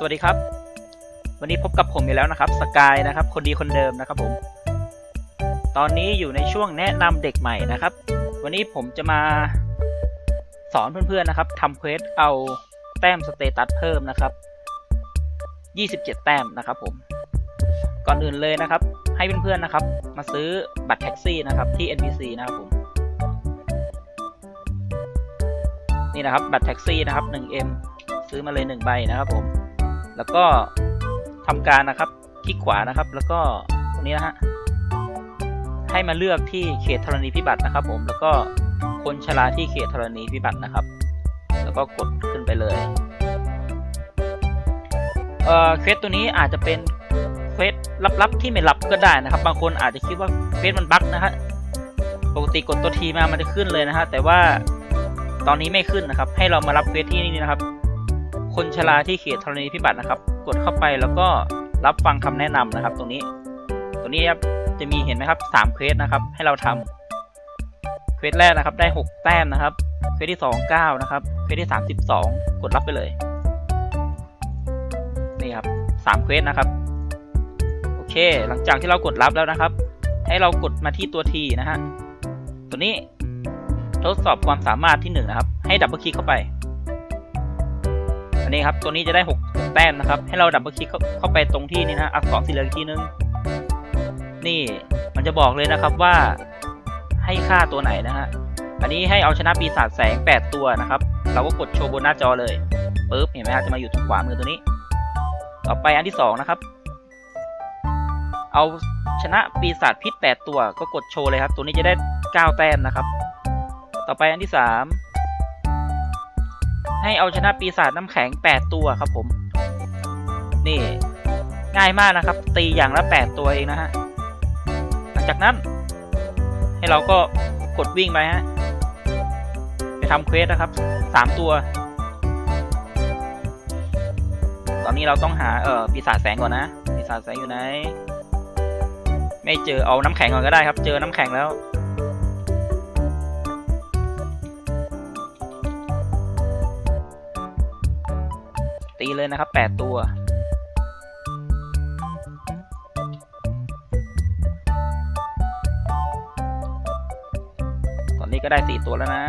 สวัสดีครับ วันนี้พบกับผมอีกแล้วนะครับสกายนะครับ คนดีคนเดิมนะครับผม ตอนนี้อยู่ในช่วงแนะนำเด็กใหม่นะครับ วันนี้ผมจะมาสอนเพื่อนๆนะครับทำเควสเอาแต้มสเตตัสเพิ่มนะครับ 27 แต้มนะครับผม ก่อนอื่นเลยนะครับ ให้เพื่อนๆนะครับ มาซื้อบัตรแท็กซี่นะครับที่ NPC นะครับผม นี่นะครับบัตรแท็กซี่นะครับ 1M ซื้อมาเลย 1 ใบนะครับผม แล้วก็ทำการนะครับคลิกขวานะครับ แล้วก็ตรงนี้นะฮะให้มาเลือกที่เขตธรณีพิบัตินะครับ ผมแล้วก็คนชราที่เขตธรณีพิบัตินะครับ แล้วก็กดขึ้นไปเลยเอ่อเควสตัวนี้อาจจะเป็นเควสลับๆที่ไม่ลับก็ได้นะครับ บางคนอาจจะคิดว่าเควสมันบั๊กนะฮะปกติกดตัวทีมามันจะขึ้นเลยนะฮะแต่ว่าตอนนี้ไม่ขึ้นนะครับ ให้เรามารับเควสที่นี่นะครับ คนชราที่เขตธรณีพิบัตินะครับ กดเข้าไปแล้วก็รับฟังคำแนะนำนะครับ ตรงนี้ ตรงนี้ครับจะมีเห็นไหมครับสามเควสนะครับ ให้เราทำเควสแรกนะครับ ได้หกแต้มนะครับเควสที่สองเก้านะครับเควสที่สามสิบสองกดรับไปเลยนี่ครับสามเควสนะครับโอเค หลังจากที่เรากดรับแล้วนะครับ ให้เรากดมาที่ตัวทีนะฮะตัวนี้ทดสอบความสามารถที่หนึ่งนะครับ ให้ดับเบิลคลิกเข้าไป อันนี้ครับ ตัวนี้จะได้หกแต้มนะครับ ให้เราดับเบิลคลิกเข้าไปตรงที่นี่นะอักษรสีเหลืองอีกทีนึง นี่มันจะบอกเลยนะครับว่าให้ค่าตัวไหนนะฮะ อันนี้ให้เอาชนะปีศาจแสง 8 ตัวนะครับ เราก็กดโชว์บนหน้าจอเลยปึ๊บเห็นไหมครับจะมาอยู่ตรงขวามือตัวนี้ ต่อไปอันที่สองนะครับ เอาชนะปีศาจพิษ 8 ตัว ก็กดโชว์เลยครับ ตัวนี้จะได้ 9 แต้มนะครับ ต่อไปอันที่สาม ให้เอาชนะปีศาจน้ำแข็ง 8 ตัวครับผม นี่ง่ายมากนะครับ ตีอย่างละ 8 ตัวเองนะฮะ หลังจากนั้น ให้เราก็กดวิ่งไปฮะ ไปทำเควสนะครับ 3 ตัว ตอนนี้เราต้องหาเอ่อปีศาจแสงก่อนนะ ปีศาจแสงอยู่ไหน ไม่เจอเอาน้ำแข็งก่อนก็ได้ครับ เจอน้ำแข็งแล้ว เลยนะครับ 8 ตัว ตอนนี้ก็ได้ 4 ตัวแล้วนะ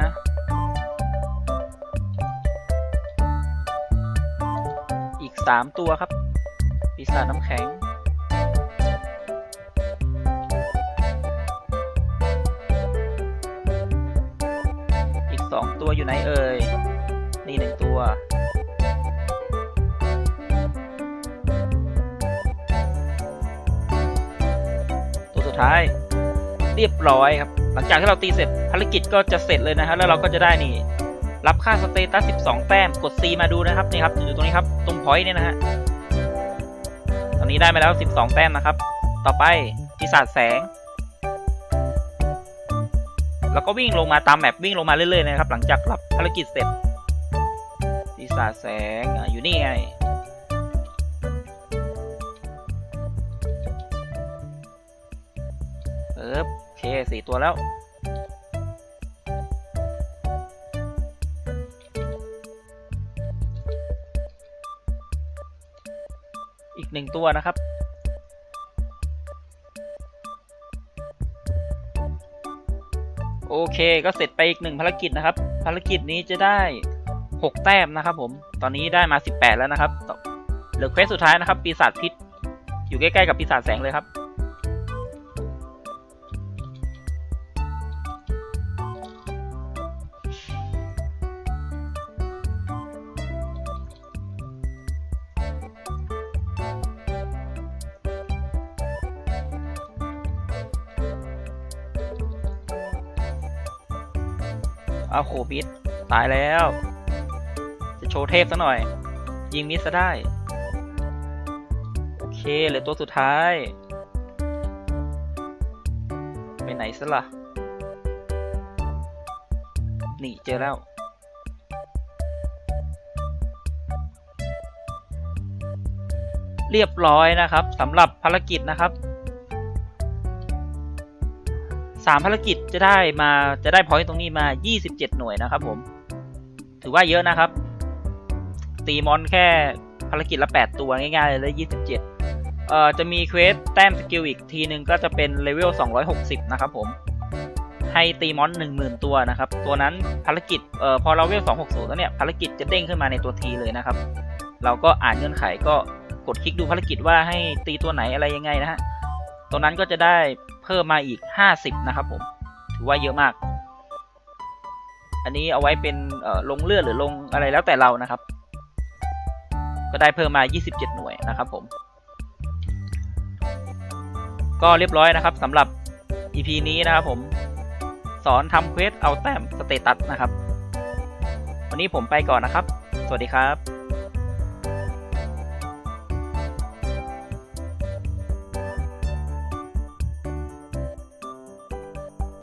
อีก 3 ตัวครับปีศาจน้ำแข็ง อีก 2 ตัวอยู่ไหนเอ่ย นี่หนึ่งตัว ท้ายเรียบร้อยครับ หลังจากที่เราตีเสร็จภารกิจก็จะเสร็จเลยนะฮะแล้วเราก็จะได้นี่ รับค่าสเตตัส 12 แต้ม กด C มาดูนะครับนี่ครับอยู่ตรงนี้ครับ ตรงพอยต์เนี่ยนะฮะ ตอนนี้ได้มาแล้ว 12 แต้มนะครับ ต่อไปปีศาจแสง แล้วก็วิ่งลงมาตามแมปวิ่งลงมาเรื่อยๆนะครับ หลังจากรับภารกิจเสร็จปีศาจแสงอยู่นี่ไง เคสี่ตัวแล้ว อีกหนึ่งตัวนะครับโอเค ก็เสร็จไปอีกหนึ่งภารกิจนะครับ ภารกิจนี้จะได้ 6 แต้มนะครับผม ตอนนี้ได้มา 18 แล้วนะครับ เหลือเควสสุดท้ายนะครับ ปีศาจพิษ อยู่ใกล้ๆกับปีศาจแสงเลยครับ เอาโคมิดตายแล้ว จะโชว์เทพซะหน่อย ยิงมิสซะได้ โอเคเหลือตัวสุดท้าย ไปไหนซะละ่ะนี่เจอแล้ว เรียบร้อยนะครับสำหรับภารกิจนะครับ สามภารกิจจะได้มาจะได้พอยต์ตรงนี้มา 27 หน่วยนะครับผม ถือว่าเยอะนะครับ ตีมอนแค่ภารกิจละ 8 ตัวง่ายๆเลยแล้ว27 เอ่อจะมีเควสแต้มสกิลอีกทีนึงก็จะเป็นเลเวล 260 นะครับผม ให้ตีมอน10,000 ตัวนะครับ ตัวนั้นภารกิจเอ่อพอเราเลเวล 260 แล้วเนี่ยภารกิจจะเด้งขึ้นมาในตัวทีเลยนะครับ เราก็อ่านเงื่อนไขก็กดคลิกดูภารกิจว่าให้ตีตัวไหนอะไรยังไงนะฮะตัวนั้นก็จะได้ พิ่มมาอีก 50 นะครับผม ถือว่าเยอะมาก อันนี้เอาไว้เป็นลงเลือดหรือลงอะไรแล้วแต่เรานะครับ ก็ได้เพิ่มมา 27 หน่วยนะครับผม ก็เรียบร้อยนะครับสำหรับ EP นี้นะครับผม สอนทำเควสเอาแต้มสเตตัสนะครับ วันนี้ผมไปก่อนนะครับ สวัสดีครับ